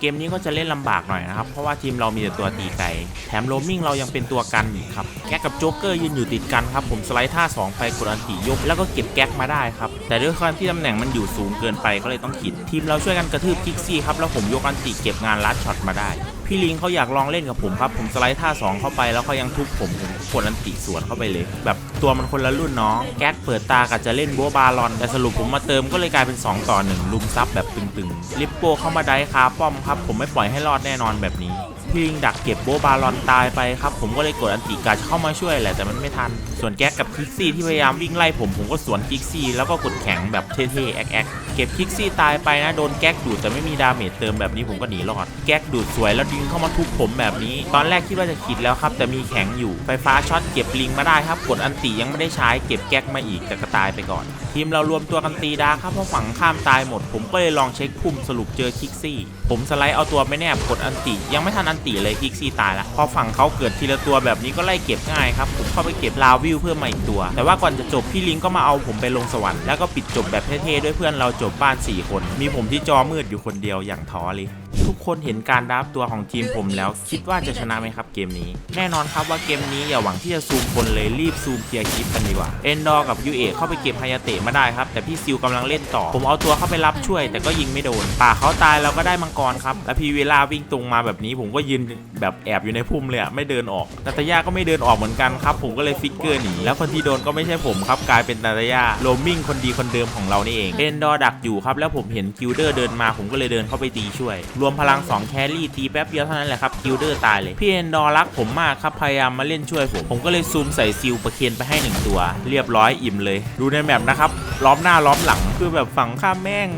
เกมนี้ก็จะเล่นลำบากหน่อยนะครับ เพราะว่าทีมเรามีแต่ตัวตีไกลแถมโรมมิ่งเรายังเป็นตัวกันครับแก๊กกับโจ๊กเกอร์ยืนอยู่ติดกันครับผมสไลด์ท่า 2 ไปกดอันติยกแล้วก็เก็บแก๊กมาได้ครับ แต่ด้วยความที่ตำแหน่งมันอยู่สูงเกินไปก็เลยต้องขิดทีมเราช่วยกันกระทืบกิกซี่ครับแล้วผมยกอันติเก็บงานลัดช็อตมาได้ พี่ลิงเขาอยากลองเล่นกับผมครับ ผมสไลด์ท่า 2 เข้าไปแล้วเขายังทุบผมผมกดอันติสวนเข้าไปเลย แบบตัวมันคนละรุ่นน้องแก๊กเปิดตากับจะเล่นบัวบาลอน แต่สรุปผมมาเติมก็เลยกลายเป็น 2 ต่อ 1 ลุมซับแบบตึงๆลิปโปเข้ามาได้คาป้อมครับ ผมไม่ปล่อยให้รอดแน่นอนแบบนี้ พิงดักเก็บโบบาลอนตายไปครับ ผมก็เลยกดอันติกาจะเข้ามาช่วยแหละแต่มันไม่ทัน ส่วนแก๊กกับคิกซี่ที่พยายามวิ่งไล่ผมผมก็สวนคิกซี่แล้วก็กดแข็งแบบเท่ๆแอ๊กแอ๊กเก็บคิกซี่ตายไปนะโดนแก๊กดูดแต่ไม่มีดาเมจเติมแบบนี้ผมก็หนีรอด แก๊กดูดสวยแล้วดึงเข้ามาทุบผมแบบนี้ ตอนแรกคิดว่าจะขิดแล้วครับแต่มีแข็งอยู่ไฟฟ้าช็อตเก็บลิงมาได้ครับกดอันติยังไม่ได้ใช้เก็บแก๊กมาอีกแต่ก็ตายไปก่อน ทีมเรารวมตัวกันตีดาคครับเพราะฝั่งข้ามตายหมด ผมก็เลยลองเช็คพุ่มสรุปเจอคิกซี่ ผมสไลด์เอาตัวไม่แนบกดอันติ ยังไม่ทันอันติเลยคิกซี่ตายละพอฝั่งเขาเกิดทีละตัวแบบนี้ก็ไล่เก็บง่ายครับผมเข้าไปเก็บลาวิวเพื่อมาอีกตัว แต่ว่าก่อนจะจบพี่ลิงก็มาเอาผมไปลงสวรรค์แล้วก็ปิดจบแบบเท่ๆด้วยเพื่อนเราจบบ้าน 4 คน มีผมที่จอมืดอยู่คนเดียวอย่างท้อเลย ทุกคนเห็นการดับตัวของทีมผมแล้ว คิดว่าจะชนะไหมครับเกมนี้ แน่นอนครับว่าเกมนี้อย่าหวังที่จะซูมคนเลยรีบซูมเคลียร์คลิปกันดีกว่าเอนดอร์กับยูเอเข้าไปเก็บไฮยาเตะมาได้ครับ แต่พี่ซิลกำลังเล่นต่อ ผมเอาตัวเข้าไปรับช่วย แต่ก็ยิงไม่โดน ป่าเขาตายเราก็ได้มังกรครับ แล้วพีเวลาวิ่งตรงมาแบบนี้ ผมก็ยืนแบบแอบอยู่ในพุ่มเลยไม่เดินออกนาตาย่าก็ไม่เดินออกเหมือนกันครับ ผมก็เลยฟิกเกอร์หนีแล้วคนที่โดนก็ไม่ใช่ผมครับกลายเป็นนาตาย่าโรมมิ่งคนดีคนเดิมของเรานี่เองเอนดอร์ดักอยู่ครับแล้วผมเห็นคิวเดอร์เดินมาผมก็เลยเดินเข้าไปตีช่วยรวมพลัง 2 แครี่ตีแป๊บเดียวเท่านั้นแหละครับคิวเดอร์ตายเลย พี่เอนดอร์รักผมมากครับ พยายามมาเล่นช่วยผม ผมก็เลยซูมใส่ซิลประเคนไปให้หนึ่งตัว เรียบร้อยอิ่มเลย ดูในแมปนะครับล้อมหน้าล้อมหลังคือแบบฝั่งข้ามแม่ง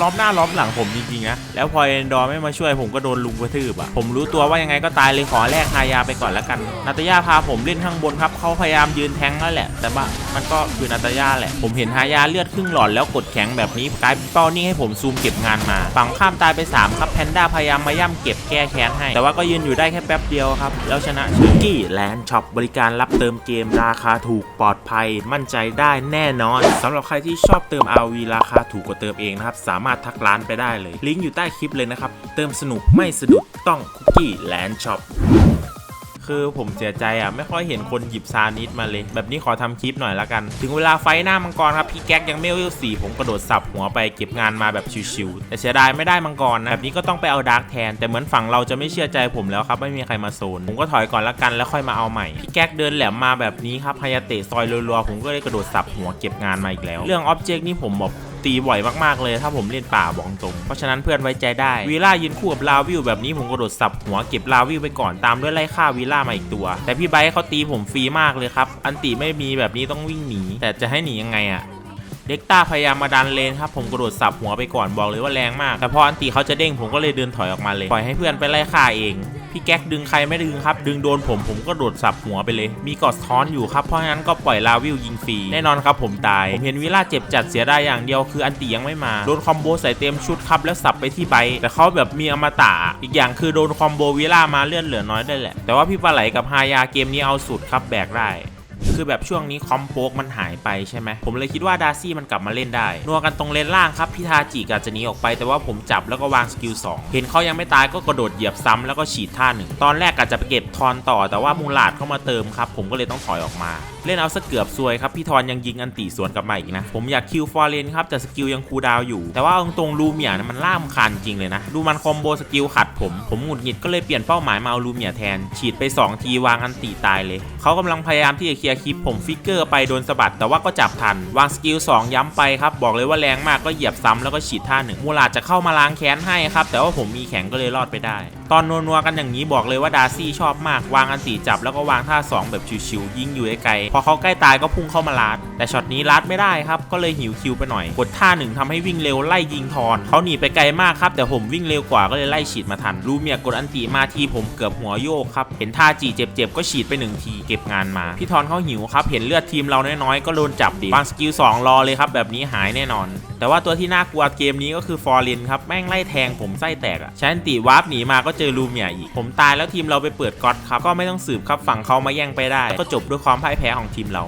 ล้อมหน้าล้อมหลังผมจริงๆนะ แล้วพอเอนดอร์ไม่มาช่วยผมก็โดนลุงกระทืบอะ ผมรู้ตัวว่ายังไงก็ตายเลยขอแลกฮายาไปก่อนแล้วกัน นาตยาพาผมเล่นข้างบนครับ เขาพยายามยืนแทงนั่นแหละ แต่ว่ามันก็คือนาตยาแหละ ผมเห็นฮายาเลือดครึ่งหลอดแล้วกดแข็งแบบนี้กลายเป็นเป้านิ่งให้ผมซูมเก็บงานมา ฝั่งข้ามตายไปสามครับแพนด้าพยายามมาย่ำเก็บแก้แค้นให้ แต่ว่าก็ยืนอยู่ได้แค่แป๊บเดียวครับ แล้วชนะชอร์กี้แลนด์ช็อปบริการรับเติมเกมราคาถูกปลอดภัย มั่นใจได้แน่นอนสำหรับใครที่ชอบเติม RV ราคาถูกกว่าเติมเองนะครับสามารถทักร้านไปได้เลย ลิงก์อยู่ใต้คลิปเลยนะครับ เติมสนุกไม่สะดุดต้องคุกกี้แลนด์ช็อปคือผมเสียใจอะไม่ค่อยเห็นคนหยิบซานิสมาเลย แบบนี้ขอทำคลิปหน่อยละกัน ถึงเวลาไฟหน้ามังกรครับ พี่แก๊กยังไม่เวลสี่ผมกระโดดสับหัวไปเก็บงานมาแบบชิวๆแต่เสียดายไม่ได้มังกรนะแบบนี้ก็ต้องไปเอาดาร์กแทน แต่เหมือนฝั่งเราจะไม่เชื่อใจผมแล้วครับ ไม่มีใครมาโซน ผมก็ถอยก่อนละกันแล้วค่อยมาเอาใหม่ พี่แก๊กเดินแหลมมาแบบนี้ครับฮายาเตะซอยรัวๆผมก็เลยกระโดดสับหัวเก็บงานมาอีกแล้ว เรื่องอ็อบเจกต์นี่ผมบอก ตีบ่อยมากๆเลย ถ้าผมเล่นป่าบอกตรง เพราะฉะนั้นเพื่อนไว้ใจได้วีล่ายืนคู่กับลาวิวแบบนี้ผมกระโดดสับหัวเก็บลาวิวไปก่อนตามด้วยไล่ฆ่าวีล่ามาอีกตัว แต่พี่ไบร์ทเขาตีผมฟรีมากเลยครับ อันตีไม่มีแบบนี้ต้องวิ่งหนี แต่จะให้หนียังไงอะเด็กต้าพยายามมาดันเลนครับผมกระโดดสับหัวไปก่อนบอกเลยว่าแรงมาก แต่พออันตีเขาจะเด้งผมก็เลยเดินถอยออกมาเลยปล่อยให้เพื่อนไปไล่ฆ่าเอง พี่แก๊กดึงใครไม่ดึงครับ ดึงโดนผมผมก็โดดสับหัวไปเลย มีกอดท้อนอยู่ครับ เพราะงั้นก็ปล่อยลาวิวยิงฟรี แน่นอนครับผมตาย ผมเห็นวิล่าเจ็บจัดเสียดายอย่างเดียวคืออันตียังไม่มา โดนคอมโบใส่เต็มชุดครับแล้วสับไปที่ใบ แต่เขาแบบมีอมตะ อีกอย่างคือโดนคอมโบวิล่ามาเลื่อนเหลือน้อยได้แหละ แต่ว่าพี่ปลาไหลกับฮายาเกมนี้เอาสุดครับแบกได้ คือแบบช่วงนี้คอมโปกมันหายไปใช่ไหมผมเลยคิดว่าดาซี่มันกลับมาเล่นได้ นัวกันตรงเลนล่างครับพี่ทาจิกาจะหนีออกไปแต่ว่าผมจับแล้วก็วางสกิล2เห็นเขายังไม่ตายก็กระโดดเหยียบซ้ำแล้วก็ฉีดท่าหนึ่งตอนแรกกะจะไปเก็บทอนต่อแต่ว่ามูลาดเข้ามาเติมครับผมก็เลยต้องถอยออกมา เล่นเอาซะเกือบซวยครับพี่ทอนยังยิงอันตีสวนกลับมาอีกนะผมอยากคิวฟอร์เรนครับแต่สกิลยังคูดาวอยู่ แต่ว่าตรงลูเมียเนี่มันล่ามคานจริงเลยนะ ดูมันคอมโบสกิลขัดผมผมหงุดหงิดก็เลยเปลี่ยนเป้าหมายมาเอาลูเมียแทนฉีดไป 2 ทีวางอันตีตายเลยเขากำลังพยายามที่จะเคลียร์คลิปผมฟิกเกอร์ไปโดนสะบัดแต่ว่าก็จับทัน วางสกิล2 ย้ำไปครับ บอกเลยว่าแรงมากก็เหยียบซ้ำแล้วก็ฉีดท่าหนึ่งมูลาจะเข้ามาล้างแค้นให้ครับ แต่ว่าผมมีแข็งก็เลยรอดไปได้ ตอนนัวๆกันอย่างนี้บอกเลยว่าดาร์ซี่ชอบมาก วางอันตีจับแล้วก็วางท่าสองแบบชิวๆยิงอยู่ไกลๆพอเขาใกล้ตายก็พุ่งเข้ามาลัดแต่ช็อตนี้ลัดไม่ได้ครับ ก็เลยหิวคิวไปหน่อย กดท่าหนึ่งทำให้วิ่งเร็วไล่ยิงทอนเขาหนีไปไกลมากครับแต่ผมวิ่งเร็วกว่าก็เลยไล่ฉีดมาทันรูเมียกดอันตีมาทีผมเกือบหัวโยกครับเห็นท่าจีเจ็บๆก็ฉีดไปหนึ่งทีเก็บงานมาพี่ทอนเขาหิวครับเห็นเลือดทีมเราน้อยๆก็โดนจับดิวางสกิลสองรอเลยครับแบบนี้หายแน่นอน แต่ว่าตัวที่น่ากลัวเกมนี้ก็คือฟอร์เรนครับแม่งไล่แทงผมไส้แตกอะใช้อันตีวาร์ปหนีมาก็เจอลูเมียอีก ผมตายแล้วทีมเราไปเปิดก๊อตครับก็ไม่ต้องสืบครับฝั่งเขามาแย่งไปได้ ก็จบด้วยความพ่ายแพ้ของทีมเรา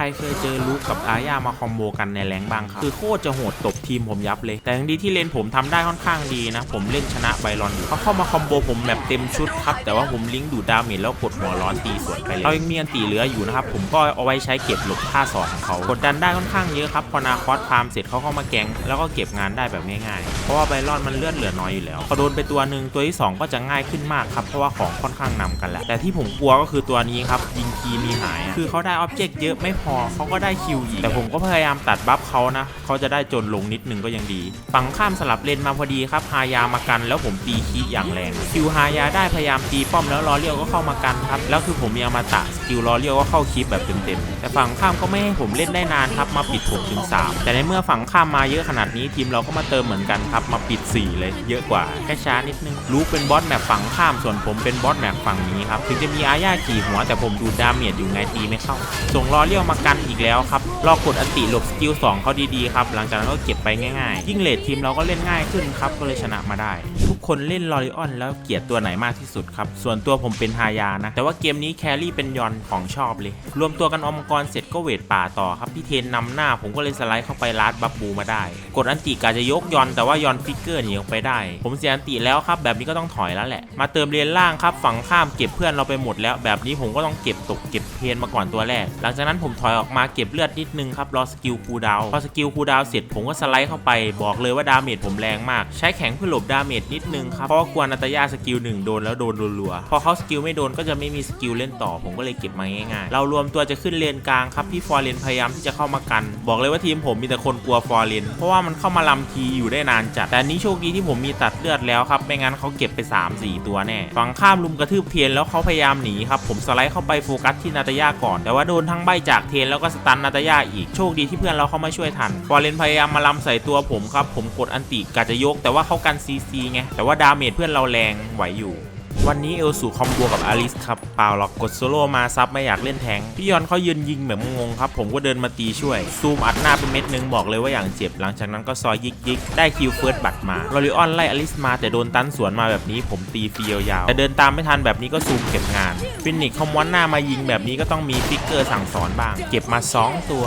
ครรเคยเจอลูกกับอาญามาคอมโบกันในแรงบ้างครับ คือโคตรจะโหดตบทีมผมยับเลย แต่ยังดีที่เลนผมทำได้ค่อนข้างดีนะ ผมเล่นชนะไบรอนอยู่เขาเข้ามาคอมโบผมแบบเต็มชุดครับ แต่ว่าผมลิงก์ดูดดาเมจแล้วกดหัวร้อนตีสวนไปเลยเรายังมีอันตีเหลืออยู่นะครับ ผมก็เอาไว้ใช้เก็บหลบท่าสอนของเขา กดดันได้ค่อนข้างเยอะครับ พอนาคอสพามเสร็จเขาเข้ามาแกงแล้วก็เก็บงานได้แบบง่ายๆ เพราะว่าไบรอนมันเลือดเหลือน้อยอยู่แล้วพอโดนไปตัวหนึ่งตัวที่สองก็จะง่ายขึ้นมากครับ เพราะว่าของค่อนข้างนำกันแล้วแต่ที่ผมกลัวก็คือตัวนี้ครับยิงคีมีหายอะคือเขาได้ออบเจกต์เยอะไม่พอเขาก็ได้คิวอีก แต่ผมก็พยายามตัดบัฟเขานะ เขาจะได้จนลงนิดนึงก็ยังดี ฝั่งข้ามสลับเลนมาพอดีครับฮายามากัน แล้วผมตีคีอย่างแรง คิวฮายาได้พยายามตีป้อมแล้วรอเลียวก็เข้ามากันครับ แล้วคือผมมีอามาตะสกิลรอเลียวก็เข้าคลิปแบบเต็มๆ แต่ฝั่งข้ามก็ไม่ให้ผมเล่นได้นานครับ มาปิดผมถึง3แต่ในเมื่อฝั่งข้ามมาเยอะขนาดนี้ทีมเราก็มาเติมเหมือนกันครับ มาปิด 4 เลย เยอะกว่าแค่ช้านิดนึง รู้เป็นบอสแมปฝั่งข้ามส่วนผมเป็นบอสแมปฝั่งนี้ครับ ถึงจะมีอาญาขี่หัวแต่ผมดูดาเมจอยู่ไงตีไม่เข้า ส่งรอเลียวมากันอีก แล้วครับรอกดอันติหลบสกิล2เขาดีๆครับหลังจากนั้นก็เก็บไปง่ายๆ ยิ่งเลดทีมเราก็เล่นง่ายขึ้นครับก็เลยชนะมาได้ ทุกคนเล่นลอริออนแล้วเกลียดตัวไหนมากที่สุดครับส่วนตัวผมเป็นฮายานะ แต่ว่าเกมนี้แครี่เป็นยอนของชอบเลย รวมตัวกันอมกรเสร็จก็เวทป่าต่อครับพี่เทนนำหน้าผมก็เลยสไลด์เข้าไปลาดบับบูมาได้ กดอันติกาจะยกยอนแต่ว่ายอนฟิกเกอร์หนีออกไปได้ ผมเสียอันติแล้วครับแบบนี้ก็ต้องถอยแล้วแหละ มาเติมเลนล่างครับฝั่งข้ามเก็บเพื่อนเราไปหมดแล้ว แบบนี้ผมก็ต้องเก็บตกเก็บเพนมาก่อนตัวแรก หลังจากนั้นผมถอยออกมาเก็บเลือดนิดนึงครับรอสกิลคูลดาวพอสกิลคูลดาวเสร็จผมก็สไลด์เข้าไปบอกเลยว่าดาเมจผมแรงมาก ใช้แข็งเพื่อหลบดาเมจนิดนึงครับเพราะกลัวนาตายาสกิลหนึ่งโดนแล้วโดนรัวๆพอเขาสกิลไม่โดนก็จะไม่มีสกิลเล่นต่อ ผมก็เลยเก็บมาง่ายๆเรารวมตัวจะขึ้นเลนกลางครับพี่ฟอร์เรนพยายามที่จะเข้ามากัน บอกเลยว่าทีมผมมีแต่คนกลัวฟอร์เรนเพราะว่ามันเข้ามาลำทีอยู่ได้นานจัดแต่นี้โชคดีที่ผมมีตัดเลือดแล้วครับไม่งั้นเขาเก็บไป 3-4 ตัวแน่ฝั่งข้ามลุมกระทืบเทียนแล้วเขาพยายามหนีครับผมสไลด์เข้าไปโฟกัสที่นาตายาก่อน แต่ว่าโดนทั้งใบจากเทียนแล้วก็สตันนาตายาอีกโชคดีที่เพื่อนเราเข้ามาช่วยทันฟอร์เรนพยายามมาลำใส่ตัวผมครับผมกดอันติกะจะยก แต่ว่าเขากันซีซีไงแต่ว่าดาเมจเพื่อนเราแรงไหวอยู่ วันนี้เอลสู่คอมโบกับอลิสครับเปล่าหรอกกดโซโล่มาซับไม่อยากเล่นแทงพี่ยอนเขายืนยิงแบบงงครับผมก็เดินมาตีช่วย ซูมอัดหน้าเป็นเม็ดนึงบอกเลยว่าอย่างเจ็บ หลังจากนั้นก็ซอยยิกยิกๆได้คิวเฟิร์สบัตรมาลอริออนไล่อลิสมาแต่โดนตันสวนมาแบบนี้ผมตีฟียาวๆแต่เดินตามไม่ทันแบบนี้ก็ซูมเก็บงานฟินิกเขาม้วนหน้ามายิงแบบนี้ก็ต้องมีฟิกเกอร์สั่งสอนบ้าง เก็บมาสองตัว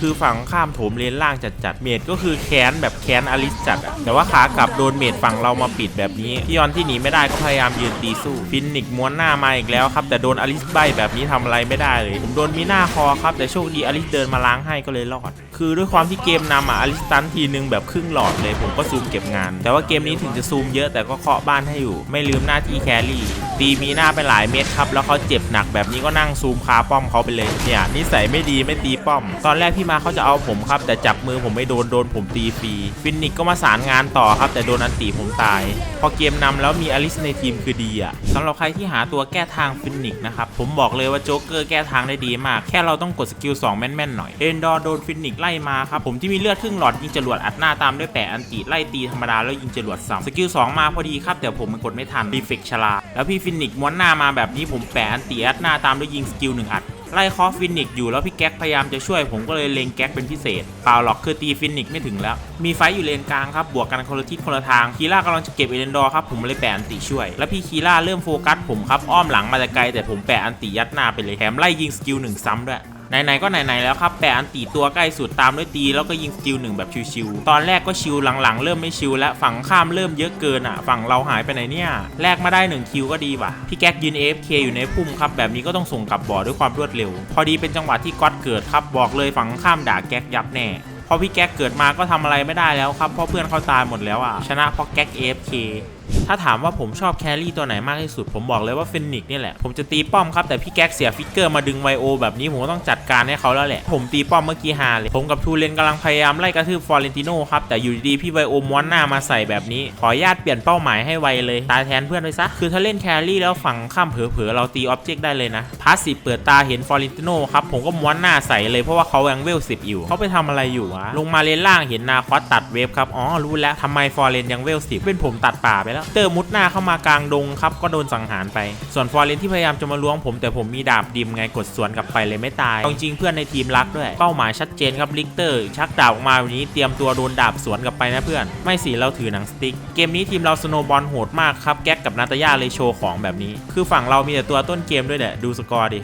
คือฝั่งข้ามโถมเลนล่างจัดจัดๆเมดก็คือแค้นแบบแค้นอลิสจัดแต่ว่าขากลับโดนเมดฝั่งเรามาปิดแบบนี้พี่ยอนที่หนีไม่ได้ก็พยายามยืนตีสู้ ฟินิกม้วนหน้ามาอีกแล้วครับ แต่โดนอลิสใบแบบนี้ทำอะไรไม่ได้เลยผมโดนมีหน้าคอครับ แต่โชคดีอลิสเดินมาล้างให้ก็เลยรอด คือด้วยความที่เกมนำอะอลิสตันทีนึงแบบครึ่งหลอดเลย ผมก็ซูมเก็บงาน แต่ว่าเกมนี้ถึงจะซูมเยอะแต่ก็เคาะบ้านให้อยู่ ไม่ลืมหน้าที่แครี่ ตีมีหน้าไปหลายเม็ดครับแล้วเขาเจ็บหนักแบบนี้ก็นั่งซูมคาป้อมเขาไปเลยเนี่ยนิสัยไม่ดีไม่ตีป้อม ตอนแรกพี่มาเขาจะเอาผมครับ แต่จับมือผมไม่โดนโดนผมตีฟรีฟินิกก็มาสารงานต่อครับ แต่โดนอันตีผมตาย พอเกมนำแล้วมีอลิสในทีมคือดีอะสำหรับใครที่หาตัวแก้ทางฟินิกนะครับผมบอกเลยว่าโจ๊กเกอร์แก้ทางได้ดีมาก แค่เราต้องกดสกิล2แม่นๆหน่อยเอนดอร์โดนฟินิกไล่มาครับผมที่มีเลือดครึ่งหลอดยิงจรวดอัดหน้าตามด้วยแปะอันติไล่ตีธรรมดาแล้วยิงจรวดซ้ำสกิล2มาพอดีครับแต่ผมมันกดไม่ทันดีเฟกชลาแล้วพี่ฟิินิกม้วนหน้ามาแบบนี้ผมแปะอันตีอัดหน้าตามด้วยยิงสกิลหนึ่งอัดไล่คอฟฟินิกอยู่แล้วพี่แก๊กพยายามจะช่วยผมก็เลยเลงแก๊กเป็นพิเศษเปล่าหรอกคือตีฟินิกไม่ถึงแล้ว มีไฟอยู่เลนกลางครับ บวกกันคนละทิศคนละทางคีร่ากำลังจะเก็บเอเลนดอร์ครับผมเลยแปะอันติช่วย แล้วพี่คีร่าเริ่มโฟกัสผมครับอ้อมหลังมาแต่ไกลแต่ผมแปะอันติยัดหน้าไปเลยแถมไล่ยิงสกิลหนึ่งซ้ำด้วย ไหนๆก็ไหนๆแล้วครับแปะอันตีตัวใกล้สุดตามด้วยตีแล้วก็ยิงสกิลหนึ่งแบบชิวๆตอนแรกก็ชิวหลังๆ เริ่มไม่ชิวแล้วฝั่งข้ามเริ่มเยอะเกินอะ ฝั่งเราหายไปไหนเนี่ยแลกมาได้1คิวก็ดีว่ะพี่แก๊กยืน AFK อยู่ในพุ่มครับแบบนี้ก็ต้องส่งกลับบ่อด้วยความรวดเร็ว พอดีเป็นจังหวะที่ก๊อตเกิดครับบอกเลยฝั่งข้ามด่าแก๊กยับแน่พอพี่แก๊กเกิดมาก็ทำอะไรไม่ได้แล้วครับเพราะเพื่อนเขาตายหมดแล้วอะชนะเพราะแก๊ก AFK ถ้าถามว่าผมชอบแครี่ตัวไหนมากที่สุด ผมบอกเลยว่าเฟนิกซ์นี่แหละ ผมจะตีป้อมครับ แต่พี่แก๊กเสียฟิกเกอร์มาดึงไวโอแบบนี้ผมก็ต้องจัดการให้เขาแล้วแหละ ผมตีป้อมเมื่อกี้ฮาเลย ผมกับทูเลนกำลังพยายามไล่กระทืบฟอร์เรนติโน่ครับ แต่อยู่ดีๆพี่ไวโอม้วนหน้ามาใส่แบบนี้ ขอญาตเปลี่ยนเป้าหมายให้ไวเลย ตายแทนเพื่อนไปซะ คือถ้าเล่นแครี่แล้วฝั่งข้ามเผลอๆเราตีออบเจกต์ได้เลยนะ พาสซีฟเปิดตาเห็นฟอร์เรนติโน่ครับ ผมก็ม้วนหน้าใส่เลยเพราะว่าเขายังเวลสิบอยู่ เขาไปทำอะไรอยู่วะ ลงมาเลนล่างเห็นนาคอสตัดเวฟครับ อ๋อรู้แล้วทำไมฟอร์เรนยังเวลสิบเป็นผมตัดป่าไปแล้วเตอร์มุดหน้าเข้ามากลางดงครับก็โดนสังหารไป ส่วนฟอร์เรนที่พยายามจะมาล้วงผม แต่ผมมีดาบดิมไงกดสวนกลับไปเลยไม่ตายจริงๆเพื่อนในทีมรักด้วย เป้าหมายชัดเจนครับลิกเตอร์ ชักดาบออกมาวันนี้เตรียมตัวโดนดาบสวนกลับไปนะเพื่อน ไม่สิเราถือหนังสติ๊กเกมนี้ทีมเราสโนบอลโหดมากครับแก๊กกับนาตาย่าเลยโชว์ของแบบนี้ คือฝั่งเรามีแต่ตัวต้นเกมด้วยแหละดูสกอร์ดิ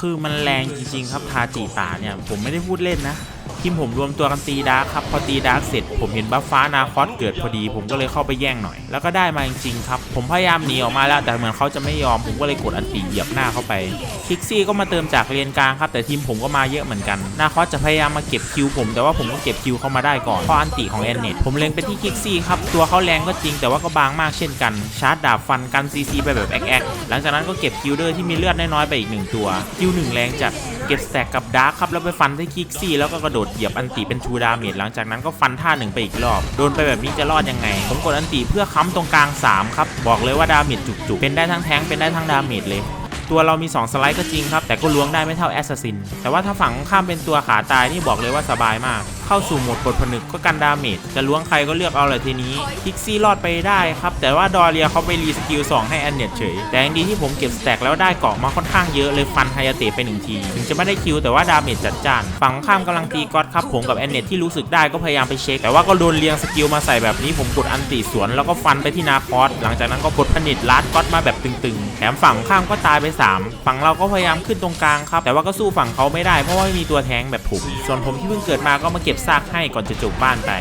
คือมันแรงจริงๆครับทาจิตาเนี่ยผมไม่ได้พูดเล่นนะ ทีมผมรวมตัวกันตีดาร์คครับพอตีดาร์คเสร็จ ผมเห็นบัฟฟ้านาคอสเกิดพอดี ผมก็เลยเข้าไปแย่งหน่อย แล้วก็ได้มาจริงๆครับ ผมพยายามหนีออกมาแล้วแต่เหมือนเขาจะไม่ยอม ผมก็เลยกดอันตีเหยียบหน้าเข้าไปคิกซี่ก็มาเติมจากเลนกลางครับแต่ทีมผมก็มาเยอะเหมือนกันนาคอสจะพยายามมาเก็บคิวผม แต่ว่าผมก็เก็บคิวเข้ามาได้ก่อนเพราะอันติของแอนเนตผมเล็งไปที่คิกซี่ครับตัวเขาแรงก็จริงแต่ว่าก็บางมากเช่นกันชาร์จดาบฟันกันซีซีไปแบบแอ๊กแอ๊กหลังจากนั้นก็เก็บคิวเดอร์ที่มีเลือดน้อยๆไปอีกหนึ่งตัวคิวหนึ่งแรงจัดเก็บแตกกับดาร์คครับแล้วไปฟันที่คิกซี่แล้วก็กระโดดเหยียบอันติเป็นทูดาเมจหลังจากนั้นก็ฟันท่าหนึ่งไปอีกรอบโดนไปแบบนี้จะรอดยังไง ผมกดอันติเพื่อค้ำตรงกลาง 3 ครับ บอกเลยว่าดาเมจจุกๆเป็นได้ทั้งแทงเป็นได้ทั้งดาเมจเลยตัวเรามี 2 สไลด์ก็จริงครับ แต่ก็ล้วงได้ไม่เท่าแอสซัสซิน แต่ว่าถ้าฝั่งข้ามเป็นตัวขาตายนี่บอกเลยว่าสบายมาก เข้าสู่โหมดปลดผนึกก็กันดาเมจจะล้วงใครก็เลือกเอาเลยทีนี้คิกซี่รอดไปได้ครับ แต่ว่าดอเรียเขาไปรีสกิล2ให้แอนเนตเฉย แต่ยังดีที่ผมเก็บสแต็กแล้วได้เกาะมาค่อนข้างเยอะเลยฟันไฮยาเตะไปหนึ่งที ถึงจะไม่ได้คิวแต่ว่าดาเมจจัดจ้านฝั่งข้ามกำลังตีก๊อตครับผมกับแอนเนตที่รู้สึกได้ก็พยายามไปเช็ค แต่ว่าก็โดนเรียงสกิลมาใส่แบบนี้ผมกดอันติสวนแล้วก็ฟันไปที่นาคอสหลังจากนั้นก็กดผนิตลัดก๊อตมาแบบตึงๆ แถมฝั่งข้ามก็ตายไปสามฝั่งเราก็พยายามขึ้นตรงกลางครับแต่ว่าก็สู้ฝั่งเขาไม่ได้เพราะว่าไม่มีตัวแทงแบบ ผม ส่วนผมที่เพิ่งเกิดมาก็มาเก็บซากให้ก่อนจะจบบ้านไป